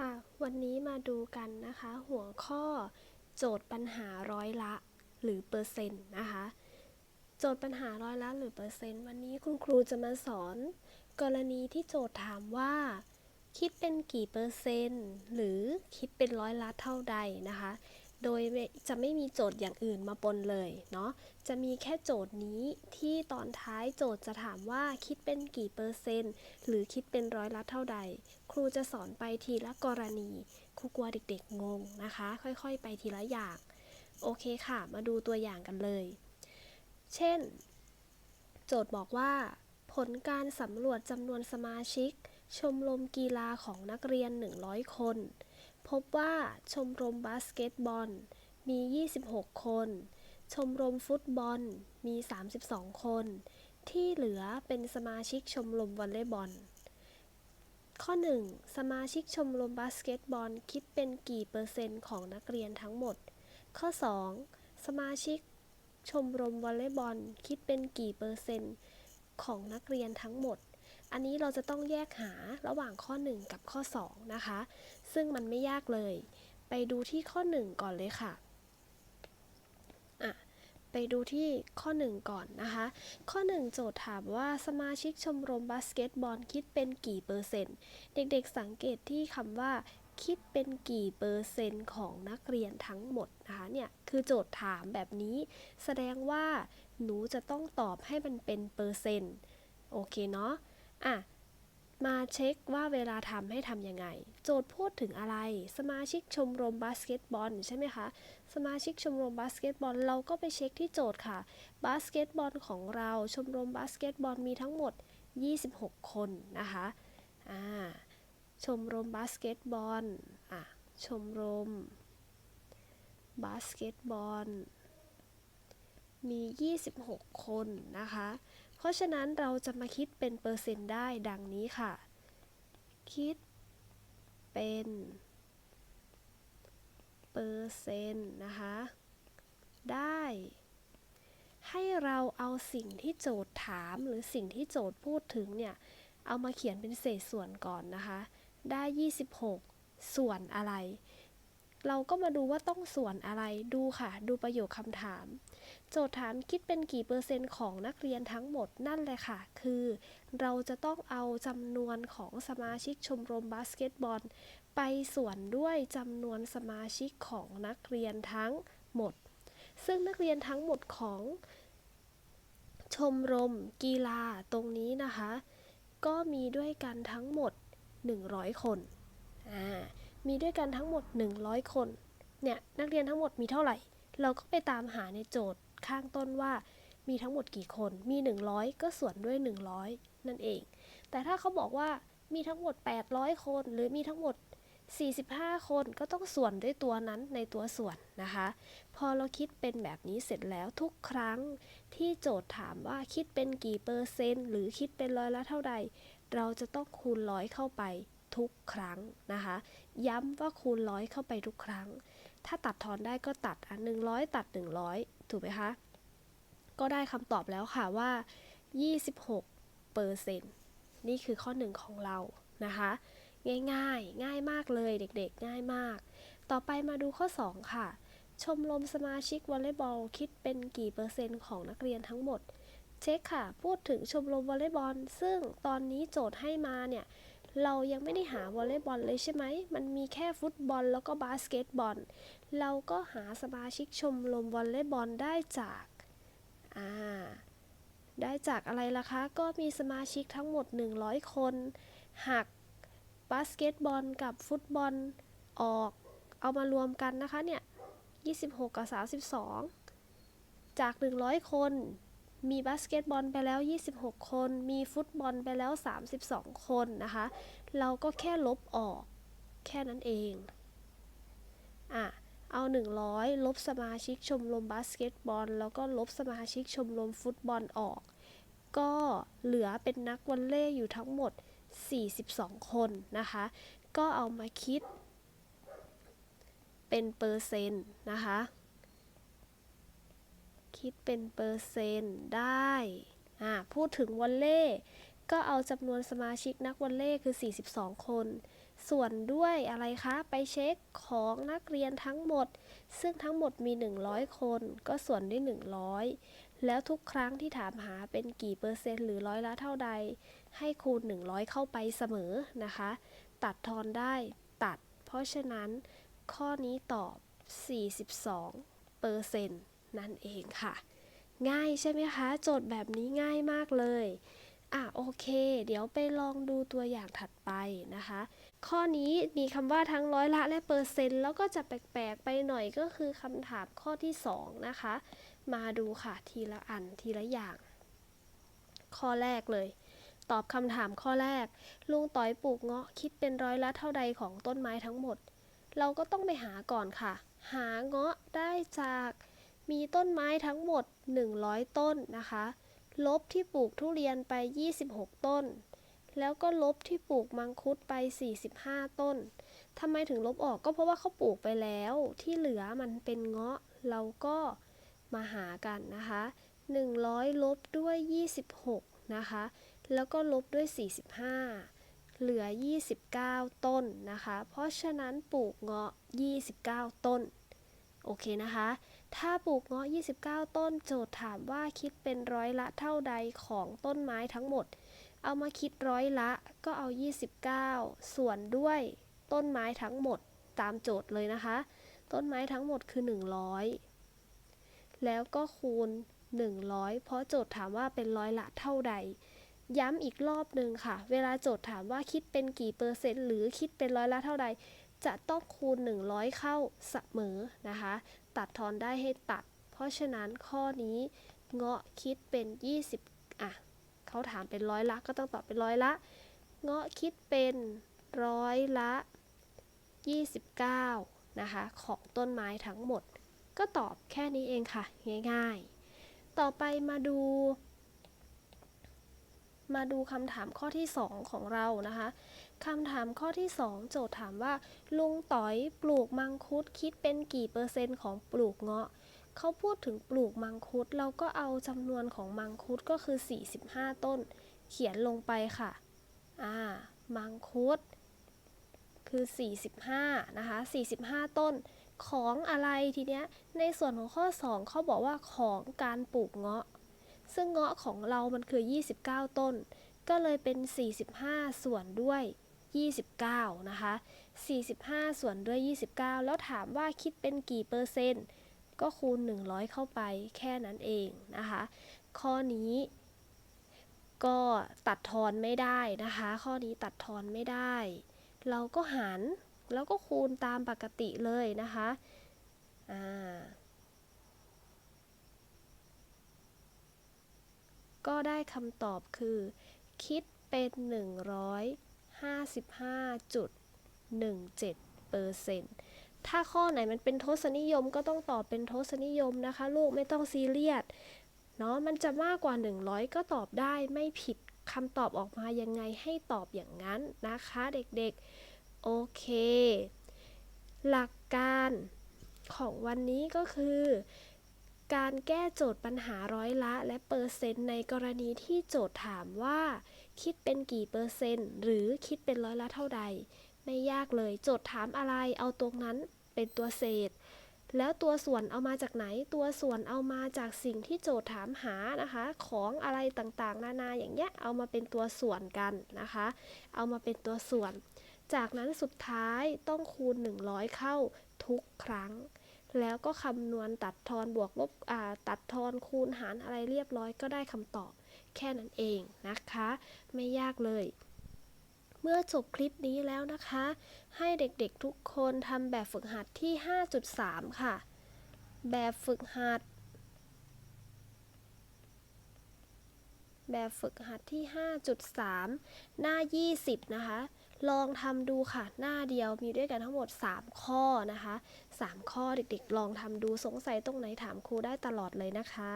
ค่ะ วันนี้มาดูกันนะคะ หัวข้อ โจทย์ปัญหาร้อยละ หรือเปอร์เซ็นต์นะคะ โจทย์ปัญหาร้อยละหรือเปอร์เซ็นต์วันนี้คุณครูจะมาสอน กรณีที่โจทย์ถามว่า คิดเป็นกี่เปอร์เซ็นต์ หรือคิดเป็นร้อยละเท่าใดนะคะ โดยจะไม่มีโจทย์อย่างอื่นมาปนเลยเนาะ จะมีแค่โจทย์นี้ที่ตอนท้ายโจทย์จะถามว่าคิดเป็นกี่เปอร์เซ็นต์ หรือคิดเป็นร้อยละเท่าใด ครูจะสอนไปทีละกรณี ครูกลัวเด็กๆงงนะคะ ค่อยๆ ไปทีละอย่าง โอเคค่ะ มาดูตัวอย่างกันเลย เช่น โจทย์บอกว่า ผลการสำรวจจำนวนสมาชิก ชมรมกีฬาของนักเรียน 100 คน พบว่าชมรมบาสเกตบอลมี 26 คน ชมรมฟุตบอลมี 32 คน ที่เหลือเป็นสมาชิกชมรมวอลเลย์บอล ข้อ 1 สมาชิกชมรมบาสเกตบอลคิดเป็นกี่เปอร์เซ็นต์ของนักเรียนทั้งหมด ข้อ 2 สมาชิกชมรมวอลเลย์บอลคิดเป็นกี่เปอร์เซ็นต์ของนักเรียนทั้งหมด อันนี้เราจะต้องแยกหาระหว่างข้อ 1 กับข้อ 2 นะคะ ซึ่งมันไม่ยากเลย ไปดูที่ข้อ 1 ก่อนเลยค่ะอะ ไปดูที่ข้อ 1 ก่อนนะคะ ข้อ 1 โจทย์ถามว่าสมาชิกชมรมบาสเกตบอลคิดเป็นกี่เปอร์เซ็นต์ เด็กๆสังเกตที่คำว่าคิดเป็นกี่เปอร์เซ็นต์ของนักเรียนทั้งหมดนะคะเนี่ยคือโจทย์ถามแบบนี้ แสดงว่าหนูจะต้องตอบให้มันเป็นเปอร์เซ็นต์โอเคเนาะ อะมาเช็คว่าเวลาทำให้ทำยังไง โจทย์พูดถึงอะไร สมาชิกชมรมบาสเกตบอลใช่ไหมคะ สมาชิกชมรมบาสเกตบอลเราก็ไปเช็คที่โจทย์ค่ะ บาสเกตบอลของเราชมรมบาสเกตบอลมีทั้งหมด 26 คนนะคะอ่าชมรมบาสเกตบอลอะชมรมบาสเกตบอลมี 26 คนนะคะ ราะฉะนั้นเราจะมาคิดเป็นเปอร์เซ็นต์ได้ดังนี้ค่ะ คิดเป็นเปอร์เซ็นต์นะคะ ได้ ให้เราเอาสิ่งที่โจทย์ถามหรือสิ่งที่โจทย์พูดถึงเนี่ย เอามาเขียนเป็นเศษส่วนก่อนนะคะ ได้ 26 ส่วนอะไร เราก็มาดูว่าต้องส่วนอะไรดูค่ะ ดูประโยคคำถาม โจทย์ถามคิดเป็นกี่เปอร์เซ็นต์ของนักเรียนทั้งหมดนั่นเลยค่ะ คือ เราจะต้องเอาจำนวนของสมาชิกชมรมบาสเกตบอล ไปส่วนด้วยจำนวนสมาชิกของนักเรียนทั้งหมด ซึ่งนักเรียนทั้งหมดของชมรมกีฬาตรงนี้นะคะ ก็มีด้วยกันทั้งหมด 100 คนอ่า มีด้วยกันทั้งหมด 100 คน เนี่ยนักเรียนทั้งหมดมีเท่าไหร่ เราก็ไปตามหาในโจทย์ข้างต้นว่า มีทั้งหมดกี่คน มี 100 ก็ส่วนด้วย 100 นั่นเอง แต่ถ้าเขาบอกว่ามีทั้งหมด 800 คน หรือมีทั้งหมด 45 คนก็ต้องส่วนด้วยตัวนั้นในตัวส่วนนะคะ พอเราคิดเป็นแบบนี้เสร็จแล้วทุกครั้งที่โจทย์ถามว่าคิดเป็นกี่เปอร์เซ็นต์ หรือคิดเป็นร้อยละเท่าใด เราจะต้องคูณร้อยเข้าไป ทุกครั้งนะคะ ย้ำว่าคูณร้อยเข้าไปทุกครั้ง ถ้าตัดทอนได้ก็ตัดอะหนึ่งร้อยตัดหนึ่งร้อยถูกไหมคะ ก็ได้คำตอบแล้วค่ะว่า 26เปอร์เซ็นต์นี่คือข้อหนึ่งของเรานะคะ ง่ายๆง่ายมากเลยเด็กๆ ง่ายมาก ต่อไปมาดูข้อ 2 ค่ะ ชมรมสมาชิกวอลเลย์บอลคิดเป็นกี่เปอร์เซ็นต์ของนักเรียนทั้งหมด เช็คค่ะ พูดถึงชมรมวอลเลย์บอล ซึ่งตอนนี้โจทย์ให้มาเนี่ย เรายังไม่ได้หาวอลเลย์บอลเลยใช่ไหม มันมีแค่ฟุตบอลแล้วก็บาสเกตบอล เราก็หาสมาชิกชมรมวอลเลย์บอลได้จาก อ่า ได้จากอะไรล่ะคะ ก็มีสมาชิกทั้งหมด 100 คน หักบาสเกตบอลกับฟุตบอลออก เอามารวมกันนะคะเนี่ย 26 กับ 32 จาก 100 คน มีบาสเกตบอลไปแล้ว 26 คน มีฟุตบอลไปแล้ว 32 คนนะคะ เราก็แค่ลบออกแค่นั้นเอง อะ เอา 100 ลบสมาชิกชมรมบาสเกตบอล แล้วก็ลบสมาชิกชมรมฟุตบอลออก ก็เหลือเป็นนักวอลเลย์อยู่ทั้งหมด 42 คนนะคะ ก็เอามาคิดเป็นเปอร์เซ็นต์นะคะ คิดเป็นเปอร์เซ็นต์ได้อ่าพูดถึงวอลเล่ก็เอาจำนวนสมาชิกนักวอลเล่คือ 42 คน ส่วนด้วยอะไรคะ ไปเช็คของนักเรียนทั้งหมด ซึ่งทั้งหมดมี 100 คน ก็ส่วนด้วย 100 แล้วทุกครั้งที่ถามหาเป็นกี่เปอร์เซ็นต์หรือร้อยละเท่าใด ให้คูณ 100 เข้าไปเสมอนะคะ ตัดทอนได้ตัด เพราะฉะนั้นข้อนี้ตอบ 42เปอร์เซ็นต์ นั่นเองค่ะ ง่ายใช่ไหมคะโจทย์แบบนี้ง่ายมากเลย อะโอเค เดี๋ยวไปลองดูตัวอย่างถัดไปนะคะ ข้อนี้มีคำว่าทั้งร้อยละและเปอร์เซ็นต์แล้วก็จะแปลกๆไปหน่อยก็คือคำถามข้อที่ 2 นะคะ มาดูค่ะทีละอันทีละอย่าง ข้อแรกเลยตอบคำถามข้อแรก ลุงต้อยปลูกเงาะคิดเป็นร้อยละเท่าใดของต้นไม้ทั้งหมด เราก็ต้องไปหาก่อนค่ะ หาเงาะได้จาก มีต้นไม้ทั้งหมด 100 ต้นนะคะ ลบที่ปลูกทุเรียนไป 26 ต้น แล้วก็ลบที่ปลูกมังคุดไป 45 ต้นทำไมถึงลบออกก็เพราะว่าเขาปลูกไปแล้ว ที่เหลือมันเป็นเงาะเราก็มาหากันนะคะ 100 ลบด้วย 26 นะคะ แล้วก็ลบด้วย 45 เหลือ 29 ต้นนะคะ เพราะฉะนั้นปลูกเงาะ 29 ต้น โอเคนะคะ ถ้าปลูกเงาะ 29 ต้น โจทย์ถามว่าคิดเป็นร้อยละเท่าใดของต้นไม้ทั้งหมด เอามาคิดร้อยละก็เอา 29 ส่วนด้วยต้นไม้ทั้งหมดตามโจทย์เลยนะคะ ต้นไม้ทั้งหมดคือ 100 แล้วก็คูณ 100 เพราะโจทย์ถามว่าเป็นร้อยละเท่าใด ย้ำอีกรอบหนึ่งค่ะ เวลาโจทย์ถามว่าคิดเป็นกี่เปอร์เซ็นต์ หรือคิดเป็นร้อยละเท่าใด จะต้องคูณ 100 เข้าเสมอนะคะ ตัดทอนได้ให้ตัด เพราะฉะนั้นข้อนี้เงาะคิดเป็น 20อะเขาถามเป็นร้อยละก็ต้องตอบเป็นร้อยละ เงาะคิดเป็นร้อยละ 29 นะคะ ของต้นไม้ทั้งหมด ก็ตอบแค่นี้เองค่ะ ง่ายๆ ต่อไปมาดู มาดูคำถามข้อที่ 2 ของเรานะคะ คำถามข้อที่ 2 โจทย์ถามว่า ลุงต๋อยปลูกมังคุดคิดเป็นกี่เปอร์เซ็นต์ของปลูกเงาะเขาพูดถึงปลูกมังคุดเราก็เอาจำนวนของมังคุดก็คือ 45 ต้น เขียนลงไปค่ะ อ่า มังคุด คือ 45 นะคะ 45 ต้น ของอะไรทีเนี้ย ในส่วนของข้อ 2 เขาบอกว่าของการปลูกเงาะ ซึ่งเงาะของเรามันคือ 29 ต้น ก็เลยเป็น 45 ส่วนด้วย 29 นะคะ 45 ส่วนด้วย 29 แล้วถามว่าคิดเป็นกี่เปอร์เซ็นต์ ก็คูณ 100 เข้าไปแค่นั้นเองนะคะ ข้อนี้ก็ตัดทอนไม่ได้นะคะ ข้อนี้ตัดทอนไม่ได้ เราก็หารแล้วก็คูณตามปกติเลยนะคะอ่าก็ได้คำตอบคือ คิดเป็น 100 55.17%ถ้าข้อไหนมันเป็นทศนิยมก็ต้องตอบเป็นทศนิยมนะคะ ลูกไม่ต้องซีเรียสเนาะมันจะมากกว่า 100 ก็ตอบได้ไม่ผิดคำตอบออกมายังไงให้ตอบอย่างนั้นนะคะเด็กๆ โอเค หลักการของวันนี้ก็คือ การแก้โจทย์ปัญหาร้อยละและเปอร์เซ็นต์ในกรณีที่โจทย์ถามว่า คิดเป็นกี่เปอร์เซ็นต์ หรือคิดเป็นร้อยละเท่าใด ไม่ยากเลยโจทย์ถามอะไรเอาตรงนั้นเป็นตัวเศษ แล้วตัวส่วนเอามาจากไหน ตัวส่วนเอามาจากสิ่งที่โจทย์ถามหานะคะ ของอะไรต่างๆ นานาอย่างเงี้ยเอามาเป็นตัวส่วนกันนะคะ เอามาเป็นตัวส่วน จากนั้นสุดท้ายต้องคูณ 100 เข้าทุกครั้งแล้วก็คำนวณตัดทอนบวกลบตัดทอนคูณหารอะไรเรียบร้อยก็ได้คำตอบ แค่นั้นเองนะคะ ไม่ยากเลย เมื่อจบคลิปนี้แล้วนะคะ ให้เด็กๆทุกคนทำแบบฝึกหัดที่ 5.3 ค่ะ แบบฝึกหัด แบบฝึกหัดที่ 5.3 หน้า 20 นะคะลองทำดูค่ะ หน้าเดียวมีด้วยกันทั้งหมด 3 ข้อนะคะ 3 ข้อเด็กๆ ลองทำดูสงสัยตรงไหนถามครูได้ตลอดเลยนะคะ